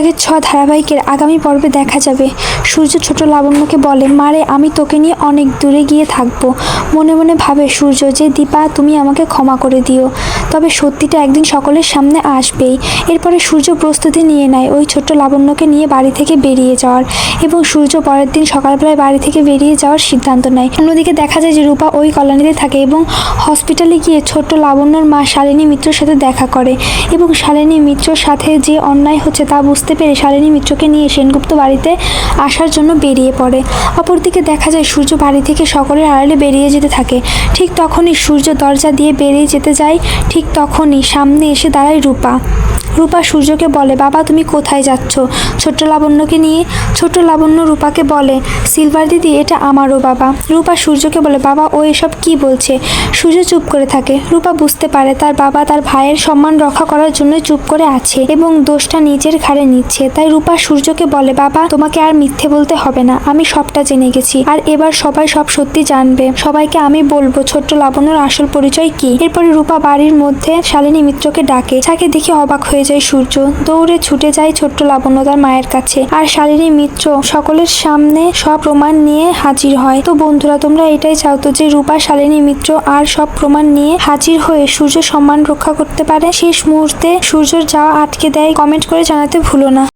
অনুরাগের ছ ধারাবাহিকের আগামী পর্বে দেখা যাবে। সূর্য ছোট লাবণ্যকে বলে মারে আমি তোকে নিয়ে অনেক দূরে গিয়ে থাকব। মনে মনে ভাবে, সূর্য যে দীপা, তুমি আমাকে ক্ষমা করে দিও। তবে সত্যিটা একদিন সকলের সামনে আসবেই। এরপরে সূর্য প্রস্তুতি নিয়ে নেয় ওই ছোট্ট লাবণ্যকে নিয়ে বাড়ি থেকে বেরিয়ে যাওয়ার এবং সূর্য পরের দিন সকালবেলায় বাড়ি থেকে বেরিয়ে যাওয়ার সিদ্ধান্ত নেয়। অন্যদিকে দেখা যায় যে রূপা ওই কলোনিতে থাকে এবং হসপিটালে গিয়ে ছোট্ট লাবণ্যর মা শালিনী মিত্রর সাথে দেখা করে এবং শালিনী মিত্রর সাথে যে অন্যায় হচ্ছে তা বুঝতে পেরে শালিনী মিত্রকে নিয়ে সেনগুপ্ত বাড়িতে আসার জন্য বেরিয়ে পড়ে। অপরদিকে দেখা যায়, সূর্য বাড়ি থেকে সকলের আড়ালে বেরিয়ে যেতে থাকে। ঠিক তখনই সূর্য দরজা দিয়ে বেরিয়ে যেতে যায়। ঠিক তখনই সামনে এসে দাঁড়ায় রূপা। রূপা সূর্যকে বলে, বাবা, তুমি কোথায় যাচ্ছ? ছোট্ট লাবণ্যকে নিয়ে ছোট্ট লাবণ্য রূপাকে বলে, সিলভার দিদি, এটা আমারও বাবা। রূপা সূর্যকে বলে, বাবা, ও এসব কি বলছে? সূর্য চুপ করে থাকে। রূপা বুঝতে পারে তার বাবা তার ভাইয়ের সম্মান রক্ষা করার জন্য চুপ করে আছে এবং দোষটা নিজের ঘাড়ে নিচ্ছে। তাই রূপা সূর্যকে বলে, বাবা, তোমাকে আর মিথ্যে বলতে হবে না। আমি সবটা জেনে গেছি। আর এবার সবাই সব সত্যি জানবে। সবাইকে আমি বলব, ছোট্ট লাবণ্যর আসল পরিচয় কি? এরপরে রূপা বাড়ির মধ্যে শালিনী মিত্রকে ডাকে। তাকে দেখে অবাক হয়ে যায় সূর্য। দৌড়ে ছুটে যায় ছোট্ট লাবণ্য তার মায়ের কাছে। আর শালিনী মিত্র সকলের সামনে সব প্রমাণ নিয়ে হাজির হয়। তো বন্ধুরা, তোমরা এটাই চাও তো যে রূপা, শালিনী, মিত্র আর সব প্রমাণ নিয়ে হাজির হয়ে সূর্য সম্মান রক্ষা করতে পারে। শেষ মুহূর্তে সূর্যর যাওয়া আটকে দেয়। কমেন্ট করে জানাতে ভুলো না।